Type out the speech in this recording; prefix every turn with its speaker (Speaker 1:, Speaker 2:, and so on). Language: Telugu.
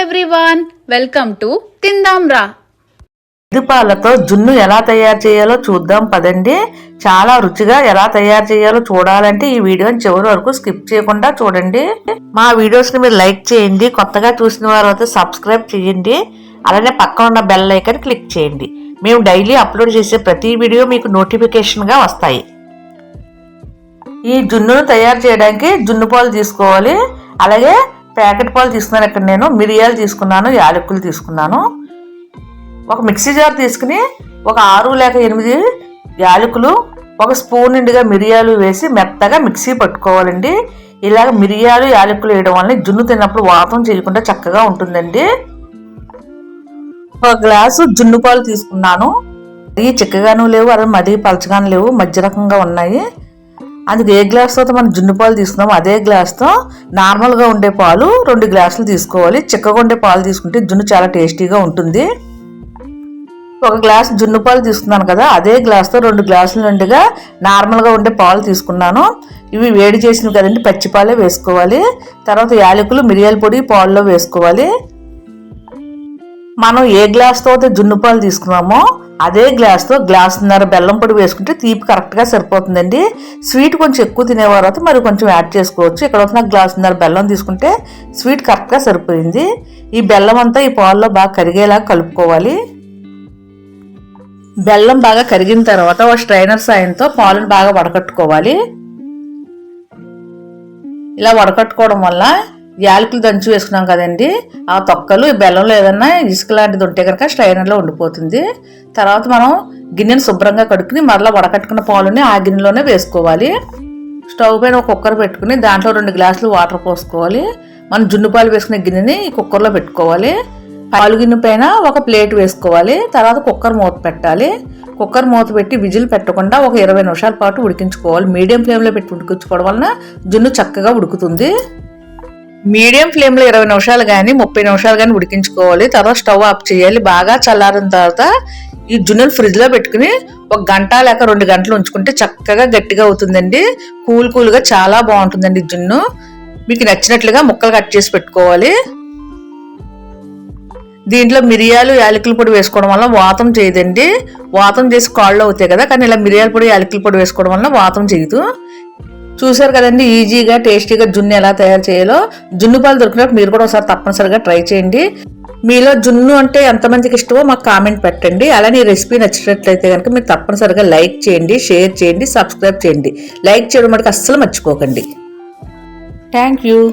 Speaker 1: ఎవ్రీవాన్ వెల్కమ్ టు తిందాం రా
Speaker 2: పాలతో జున్ను ఎలా తయారు చేయాలో చూద్దాం పదండి. చాలా రుచిగా ఎలా తయారు చేయాలో చూడాలంటే ఈ వీడియోని చివరి వరకు స్కిప్ చేయకుండా చూడండి. మా వీడియోస్ని మీరు లైక్ చేయండి. కొత్తగా చూసిన వారు అయితే సబ్స్క్రైబ్ చేయండి. అలానే పక్కన ఉన్న బెల్ ఐకన్ క్లిక్ చేయండి. మేము డైలీ అప్లోడ్ చేసే ప్రతి వీడియో మీకు నోటిఫికేషన్గా వస్తాయి. ఈ జున్నును తయారు చేయడానికి జున్ను పాలు తీసుకోవాలి. అలాగే ప్యాకెట్ పాలు తీసుకున్నాను ఇక్కడ నేను మిరియాలు తీసుకున్నాను యాలకులు తీసుకున్నాను. ఒక మిక్సీ జార్ తీసుకుని ఒక ఆరు లేక ఎనిమిది యాలకులు ఒక స్పూన్ నిండుగా మిరియాలు వేసి మెత్తగా మిక్సీ పట్టుకోవాలండి. ఇలాగ మిరియాలు యాలకులు వేయడం వల్ల జున్ను తిన్నప్పుడు వాతం చేయకుండా చక్కగా ఉంటుందండి. ఒక గ్లాసు జున్ను పాలు తీసుకున్నాను. అవి చిక్కగాను లేవు అదే మరీ పలచగాను లేవు మధ్య రకంగా ఉన్నాయి. అందుకు ఏ గ్లాస్తో మనం జున్ను పాలు తీసుకున్నామో అదే గ్లాస్తో నార్మల్గా ఉండే పాలు రెండు గ్లాసులు తీసుకోవాలి. చిక్కగా ఉండే పాలు తీసుకుంటే జున్ను చాలా టేస్టీగా ఉంటుంది. ఒక గ్లాస్ జున్ను పాలు తీసుకున్నాను కదా అదే గ్లాస్తో రెండు గ్లాసుల నుండిగా నార్మల్గా ఉండే పాలు తీసుకున్నాను. ఇవి వేడి చేసినవి కదండి పచ్చిపాలే వేసుకోవాలి. తర్వాత యాలకులు మిరియాల పొడి పాల్లో వేసుకోవాలి. మనం ఏ గ్లాస్తో అయితే జున్ను పాలు తీసుకున్నామో అదే గ్లాస్తో గ్లాసున్నర బెల్లం పొడి వేసుకుంటే తీపి కరెక్ట్గా సరిపోతుందండి. స్వీట్ కొంచెం ఎక్కువ తినేవారు అయితే మరి కొంచెం యాడ్ చేసుకోవచ్చు. ఇక్కడ వచ్చిన గ్లాస్న్నర బెల్లం తీసుకుంటే స్వీట్ కరెక్ట్గా సరిపోయింది. ఈ బెల్లం అంతా ఈ పాల్లో బాగా కరిగేలా కలుపుకోవాలి. బెల్లం బాగా కరిగిన తర్వాత ఒక స్ట్రైనర్ సాయంతో పాలను బాగా వడకట్టుకోవాలి. ఇలా వడకట్టుకోవడం వల్ల యాలకులు దంచి వేసుకున్నాం కదండి. ఆ తొక్కలు ఈ బెల్లంలో ఏదన్నా ఇసుక లాంటిది ఉంటే కనుక స్ట్రైనర్లో ఉండిపోతుంది. తర్వాత మనం గిన్నెను శుభ్రంగా కడుక్కుని మరలా వడకట్టుకున్న పాలుని ఆ గిన్నెలోనే వేసుకోవాలి. స్టవ్ పైన ఒక కుక్కర్ పెట్టుకుని దాంట్లో రెండు గ్లాసులు వాటర్ పోసుకోవాలి. మనం జున్ను పాలు వేసుకునే గిన్నెని ఈ కుక్కర్లో పెట్టుకోవాలి. పాలు గిన్నె పైన ఒక ప్లేట్ వేసుకోవాలి. తర్వాత కుక్కర్ మూత పెట్టాలి. కుక్కర్ మూత పెట్టి విజిల్ పెట్టకుండా ఒక ఇరవై నిమిషాల పాటు ఉడికించుకోవాలి. మీడియం ఫ్లేమ్లో పెట్టి ఉడికించుకోవడం వలన జున్ను చక్కగా ఉడుకుతుంది. మీడియం ఫ్లేమ్లో ఇరవై నిమిషాలు కానీ ముప్పై నిమిషాలు కానీ ఉడికించుకోవాలి. తర్వాత స్టవ్ ఆఫ్ చేయాలి. బాగా చల్లారిన తర్వాత ఈ జున్నులు ఫ్రిడ్జ్లో పెట్టుకుని ఒక గంట లేక రెండు గంటలు ఉంచుకుంటే చక్కగా గట్టిగా అవుతుందండి. కూల్ కూల్గా చాలా బాగుంటుందండి ఈ జున్ను. మీకు నచ్చినట్లుగా ముక్కలు కట్ చేసి పెట్టుకోవాలి. దీంట్లో మిరియాలు యాలకుల పొడి వేసుకోవడం వల్ల వాతం చేయదండి. వాతం చేసి కాళ్ళు అవుతాయి కదా కానీ ఇలా మిరియాల పొడి యాలకుల పొడి వేసుకోవడం వల్ల వాతం చేయదు. చూసారు కదండి ఈజీగా టేస్టీగా జున్ను ఎలా తయారు చేయాలో. జున్ను పాలు దొరికినప్పుడు మీరు కూడా ఒకసారి తప్పనిసరిగా ట్రై చేయండి. మీలో జున్ను అంటే ఎంతమందికి ఇష్టమో మాకు కామెంట్ పెట్టండి. అలానే ఈ రెసిపీ నచ్చినట్లయితే కనుక మీరు తప్పనిసరిగా లైక్ చేయండి షేర్ చేయండి సబ్స్క్రైబ్ చేయండి. లైక్ చేయడం మటుకు అస్సలు మర్చిపోకండి. Thank you.